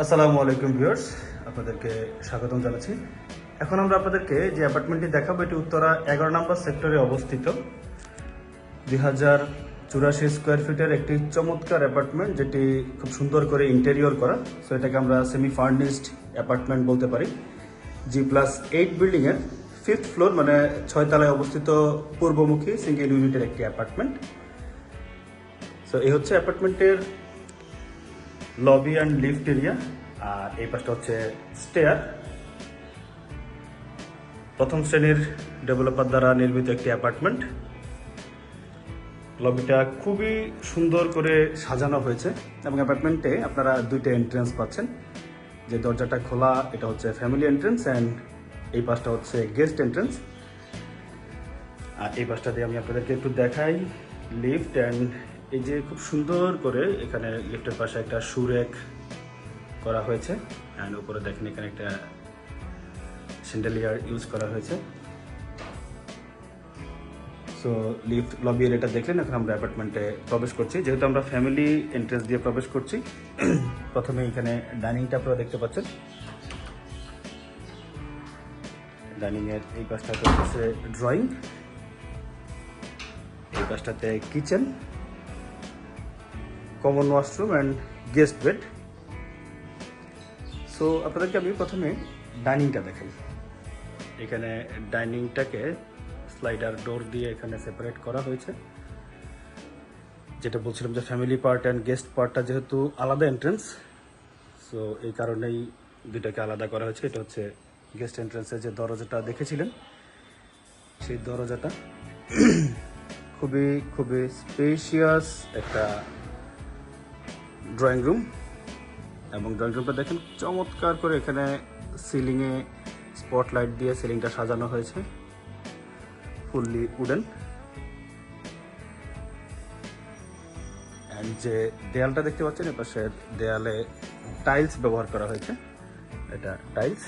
আসসালামু আলাইকুম ভিউয়ার্স, আপনাদেরকে স্বাগতম জানাচ্ছি। এখন আমরা আপনাদেরকে যে অ্যাপার্টমেন্টটি দেখাবো, এটি উত্তরা এগারো নম্বর সেক্টরে অবস্থিত। দুই হাজার চুরাশি স্কোয়ার ফিটের একটি চমৎকার অ্যাপার্টমেন্ট, যেটি খুব সুন্দর করে ইন্টেরিয়র করা। সো এটাকে আমরা সেমি ফার্নিশড অ্যাপার্টমেন্ট বলতে পারি। জি প্লাস এইট বিল্ডিংয়ের ফিফথ ফ্লোর মানে ছয় তলায় অবস্থিত পূর্বমুখী সিঙ্গেল ইউনিটের একটি অ্যাপার্টমেন্ট। সো এই হচ্ছে অ্যাপার্টমেন্টের লবি অ্যান্ড লিফট এরিয়া আর এই পাশটা হচ্ছে স্টেয়ার প্রথম শ্রেণির ডেভেলপার দ্বারা নির্মিত একটি অ্যাপার্টমেন্ট লবিটা খুবই সুন্দর করে সাজানো হয়েছে এবং অ্যাপার্টমেন্টে আপনারা দুইটা এন্ট্রেন্স পাচ্ছেন। যে দরজাটা খোলা, এটা হচ্ছে ফ্যামিলি এন্ট্রেন্স অ্যান্ড এই পাশটা হচ্ছে গেস্ট এন্ট্রেন্স আর এই পাশটা দিয়ে আমি আপনাদেরকে একটু দেখাই। লিফট অ্যান্ড এই যে খুব সুন্দর করে এখানে লিফটের পাশে একটা সুরেক করা হয়েছে। অ্যান্ড উপরে দেখেন এখানে একটা স্যান্ডেলিয়ার ইউজ করা হয়েছে। সো লিফট লবি এটা দেখলেন, এখন আমরা অ্যাপার্টমেন্টে প্রবেশ করছি। যেহেতু আমরা ফ্যামিলি এন্ট্রেন্স দিয়ে প্রবেশ করছি, প্রথমে এখানে ডাইনিংটা আপনারা দেখতে পাচ্ছেন। ডাইনিংয়ের এই পাশটাতে হচ্ছে ড্রয়িং এই পাশটাতে kitchen common washroom and guest bed so আপনাদেরকে আমি প্রথমে ডাইনিংটা দেখাই। এখানে ডাইনিংটাকে স্লাইডার ডোর দিয়ে এখানে সেপারেট করা হয়েছে। যেটা বলছিলাম যে ফ্যামিলি পার্ট অ্যান্ড গেস্ট পার্টটা যেহেতু আলাদা এন্ট্রেন্স সো এই কারণেই দুটাকে আলাদা করা হয়েছে। এটা হচ্ছে গেস্ট এন্ট্রেন্সের যে দরজাটা দেখেছিলেন, সেই দরজাটা খুবই খুবই স্পেশিয়াস একটা ড্রয়িং রুম এবং ড্রয়িং রুমটা দেখেন চমৎকার করে এখানে সিলিংয়ে স্পটলাইট দিয়ে সিলিংটা সাজানো হয়েছে। ফুললি উডেন যে দেয়ালটা দেখতে পাচ্ছেন এপাশের দেয়ালে টাইলস ব্যবহার করা হয়েছে। এটা টাইলস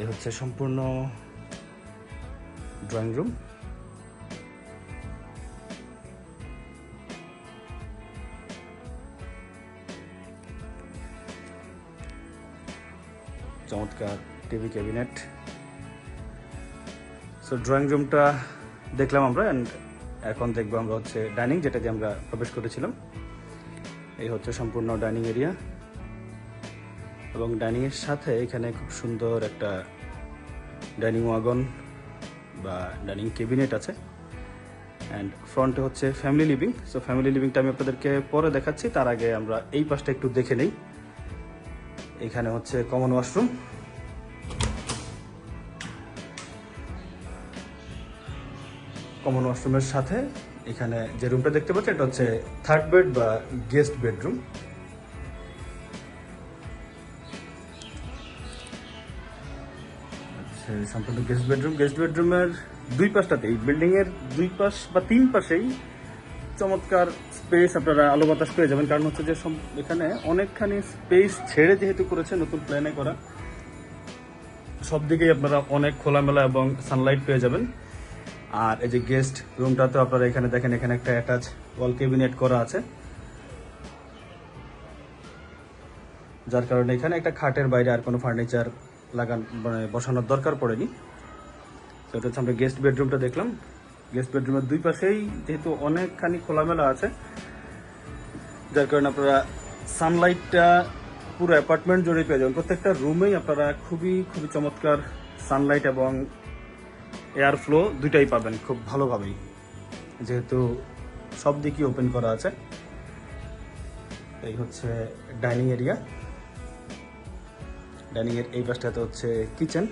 এ হচ্ছে সম্পূর্ণ ড্রয়িং রুম চমৎকার টিভি ক্যাবিনেট সো ড্রয়িং রুমটা দেখলাম আমরা অ্যান্ড এখন দেখব আমরা হচ্ছে ডাইনিং যেটা দিয়ে আমরা প্রবেশ করেছিলাম। এই হচ্ছে সম্পূর্ণ ডাইনিং এরিয়া এবং ডাইনিংয়ের সাথে এখানে খুব সুন্দর একটা ডাইনিং ওয়াগন বা ডাইনিং ক্যাবিনেট আছে। অ্যান্ড ফ্রন্টে হচ্ছে ফ্যামিলি লিভিং সো ফ্যামিলি লিভিংটা আমি আপনাদেরকে পরে দেখাচ্ছি। তার আগে আমরা এই পাশটা একটু দেখে নেই। এখানে হচ্ছে কমন ওয়াশরুম কমন ওয়াশরুমের সাথে এখানে যে রুমটা দেখতে পাচ্ছেন, এটা হচ্ছে থার্ড বেড বা গেস্ট বেডরুম আচ্ছা সম্পূর্ণ গেস্ট বেডরুম গেস্ট বেডরুমের দুই পাশটাতেই বিল্ডিং এর দুই পাশ বা তিন পাশেই চমৎকার স্পেস আপনারা আলো বাতাস পেয়ে যাবেন। কারণ হচ্ছে যে এখানে অনেকখানি স্পেস ছেড়ে যেহেতু করেছে নতুন প্ল্যানে করা। সব দিকেই আপনারা অনেক খোলামেলা এবং সানলাইট পেয়ে যাবেন। আর এই যে গেস্ট রুমটাতেও আপনারা এখানে দেখেন, এখানে একটা অ্যাটাচ ওয়াল ক্যাবিনেট করা আছে। যার কারণে এখানে একটা খাটের বাইরে আর কোনো ফার্নিচার লাগান মানে বসানোর দরকার পড়েনি। তো এটা হচ্ছে আমরা গেস্ট বেডরুমটা দেখলাম। গেস্ট বেডরুমের দুই পাশেই যেহেতু অনেকখানি খোলামেলা আছে, যার কারণে আপনারা সানলাইটটা পুরো অ্যাপার্টমেন্ট জুড়ে পেয়ে যাবেন। প্রত্যেকটা রুমেই আপনারা খুবই খুবই চমৎকার সানলাইট এবং এয়ার ফ্লো দুইটাই পাবেন খুব ভালোভাবেই। যেহেতু সব দিকই ওপেন করা আছে। এই হচ্ছে ডাইনিং এরিয়া ডাইনিং এর এই পাশটাতে হচ্ছে কিচেন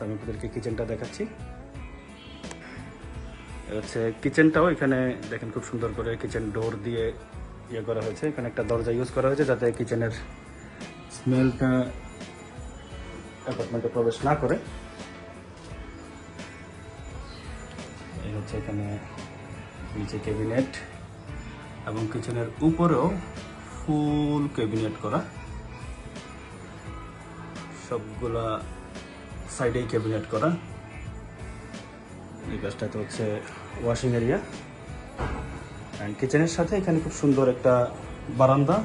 আমি আপনাদেরকে কিচেনটা দেখাচ্ছি। হচ্ছে কিচেনটাও এখানে দেখেন খুব সুন্দর করে কিচেন ডোর দিয়ে ইয়ে করা হয়েছে। এখানে একটা দরজা ইউজ করা হয়েছে যাতে কিচেনের স্মেলটা অ্যাপার্টমেন্টে প্রবেশ না করে। এই হচ্ছে এখানে নিচে ক্যাবিনেট এবং কিচেনের উপরেও ফুল ক্যাবিনেট করা। সবগুলা সাইডেই ক্যাবিনেট করা। এই গাছটাতে হচ্ছে ওয়াশিং এরিয়া অ্যান্ড কিচেনের সাথে এখানে খুব সুন্দর একটা বারান্দা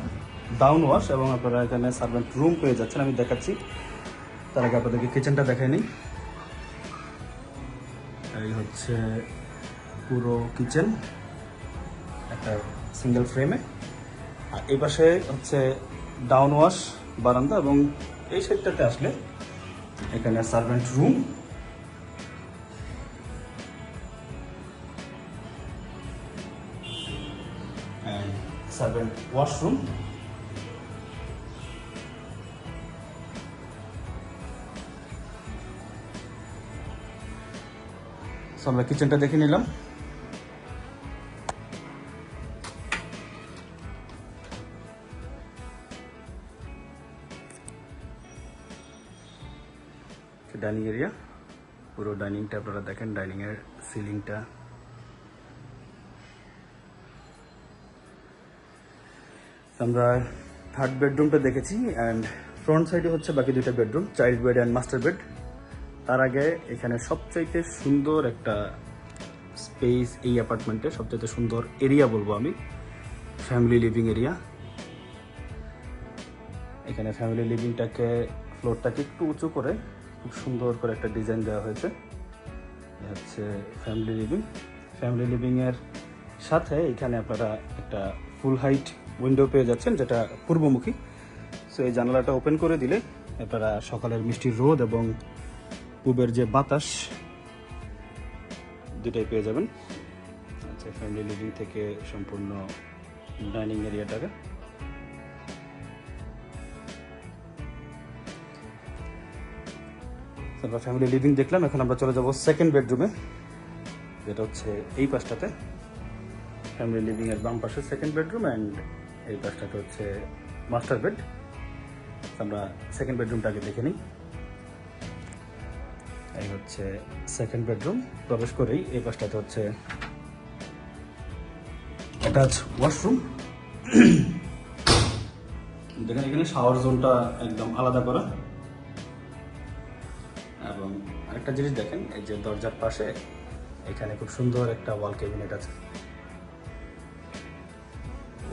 ডাউন ওয়াশ এবং আপনারা এখানে সার্ভেন্ট রুম পেয়ে যাচ্ছেন, আমি দেখাচ্ছি। তার আগে আপনাদেরকে কিচেনটা দেখাই নিই। এই হচ্ছে পুরো কিচেন একটা সিঙ্গেল ফ্রেমে আর এই পাশে হচ্ছে ডাউন ওয়াশ বারান্দা এবং এই সাইডটাতে আসলে এখানে servant room servant washroom so আমরা কিচেনটা দেখে নিলাম। Dining area. পুরো ডাইনিংটা আপনারা দেখেন ডাইনিং এর সিলিংটা। আমরা থার্ড বেডরুমটা দেখেছি অ্যান্ড ফ্রন্ট সাইডে হচ্ছে বাকি দুইটা bedroom child bed and master bed তার আগে এখানে সবচাইতে সুন্দর একটা স্পেস এই অ্যাপার্টমেন্টে সবচাইতে সুন্দর এরিয়া বলব আমি ফ্যামিলি লিভিং এরিয়া এখানে ফ্যামিলি লিভিংটাকে ফ্লোরটাকে একটু উঁচু করে খুব সুন্দর করে একটা ডিজাইন দেওয়া হয়েছে। হচ্ছে ফ্যামিলি লিভিং ফ্যামিলি লিভিংয়ের সাথে এখানে আপনারা একটা ফুল হাইট উইন্ডো পেয়ে যাচ্ছেন, যেটা পূর্বমুখী। সো এই জানালাটা ওপেন করে দিলে আপনারা সকালের মিষ্টি রোদ এবং পূবের যে বাতাস, দুটাই পেয়ে যাবেন। আচ্ছা ফ্যামিলি লিভিং থেকে সম্পূর্ণ ডাইনিং এরিয়াটাকে আমরা ফ্যামিলি লিভিং দেখলাম, এখন আমরা চলে যাব সেকেন্ড বেডরুমে যেটা হচ্ছে এই পাশটাতে। ফ্যামিলি লিভিং এর বাম পাশে সেকেন্ড বেডরুম অ্যান্ড এই পাশটাতে হচ্ছে মাস্টার বেড আমরা সেকেন্ড বেডরুমটাকে দেখে নিই। এই হচ্ছে সেকেন্ড বেডরুম প্রবেশ করেই এই পাশটাতে হচ্ছে অ্যাটাচ ওয়াশরুম দেখেন এখানে শাওয়ার জোনটা একদম আলাদা করা। এবং আরেকটা জিনিস দেখেন, এই যে দরজার পাশে এখানে খুব সুন্দর একটা ওয়াল ক্যাবিনেট আছে।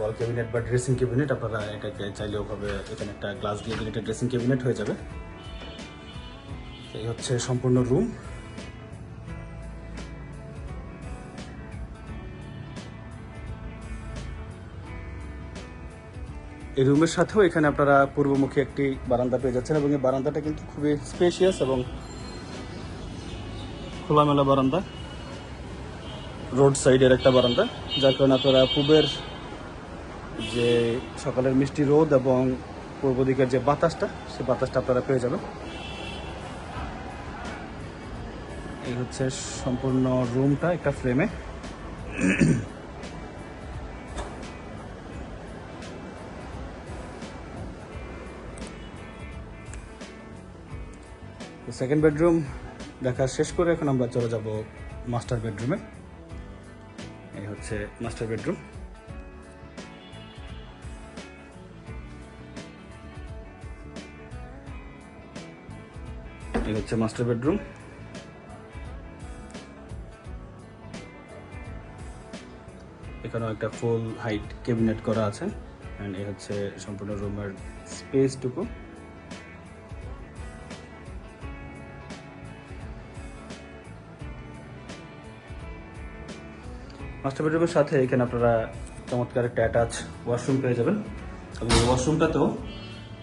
ওয়াল ক্যাবিনেট বা ড্রেসিং ক্যাবিনেট আপনারা এটাকে চাইলে ওভাবে এখানে একটা গ্লাস দিয়ে দিলে এটা ড্রেসিং ক্যাবিনেট হয়ে যাবে। এই হচ্ছে সম্পূর্ণ রুম এই রুমের সাথেও এখানে আপনারা পূর্বমুখী একটি বারান্দা পেয়ে যাচ্ছেন এবং এই বারান্দাটা কিন্তু খুবই স্পেশিয়াস এবং খোলামেলা বারান্দা। রোড সাইডের একটা বারান্দা, যার কারণে আপনারা পূবের যে সকালের মিষ্টি রোদ এবং পূর্ব দিকের যে বাতাসটা সেই বাতাসটা আপনারা পেয়ে যাবেন। এই হচ্ছে সম্পূর্ণ রুমটা একটা ফ্রেমে। সেকেন্ড বেডরুম দেখা শেষ করে এখন আমরা চলে যাব মাস্টার বেডরুমে এই হচ্ছে মাস্টার বেডরুম এই হচ্ছে মাস্টার বেডরুম এখানেও একটা ফুল হাইট ক্যাবিনেট করা আছে। অ্যান্ড এই হচ্ছে সম্পূর্ণ রুমের স্পেসটুকু মাস্টার বেডরুমের সাথে এখানে আপনারা চমৎকার একটা অ্যাটাচ ওয়াশরুম পেয়ে যাবেন। এবং ওয়াশরুমটাতেও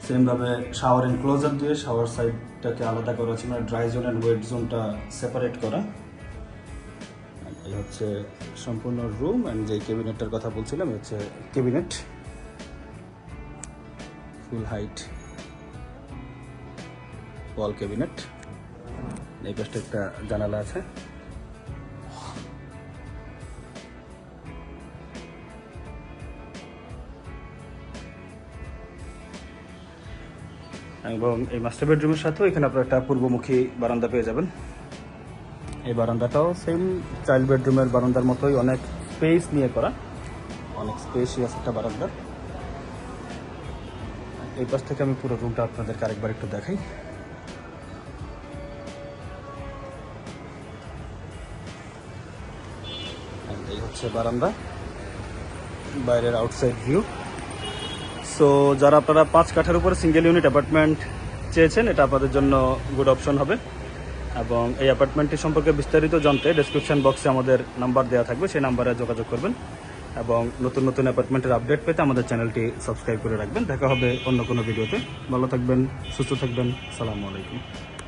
সেমভাবে শাওয়ার এনক্লোজার দিয়ে শাওয়ার সাইডটাকে আলাদা করা আছে মানে ড্রাই জোন অ্যান্ড ওয়েট জোনটা সেপারেট করা। এই হচ্ছে সম্পূর্ণ রুম অ্যান্ড যে ক্যাবিনেটটার কথা বলছিলাম হচ্ছে cabinet full height wall cabinet এই পাশটা একটা জানালা আছে। এবং এই মাস্টার বেডরুমের সাথেও এখানে আপনার একটা পূর্বমুখী বারান্দা পেয়ে যাবেন। এই বারান্দাটাও সেম চাইল্ড বেডরুমের বারান্দার মতোই অনেক স্পেস নিয়ে করা। অনেক স্পেশিয়াস একটা বারান্দা। এই পাশ থেকে আমি পুরো রুমটা আপনাদেরকে আরেকবার একটু দেখাই। এই হচ্ছে বারান্দা। বাইরের আউটসাইড ভিউ সো যারা আপনারা পাঁচ কাঠার উপরে সিঙ্গেল ইউনিট অ্যাপার্টমেন্ট চেয়েছেন, এটা আপনাদের জন্য গুড অপশন হবে। এবং এই অ্যাপার্টমেন্টটি সম্পর্কে বিস্তারিত জানতে ডেসক্রিপশন বক্সে আমাদের নাম্বার দেওয়া থাকবে, সেই নাম্বারে যোগাযোগ করবেন। এবং নতুন নতুন অ্যাপার্টমেন্টের আপডেট পেতে আমাদের চ্যানেলটি সাবস্ক্রাইব করে রাখবেন। দেখা হবে অন্য কোনো ভিডিওতে ভালো থাকবেন, সুস্থ থাকবেন। সালামু আলাইকুম।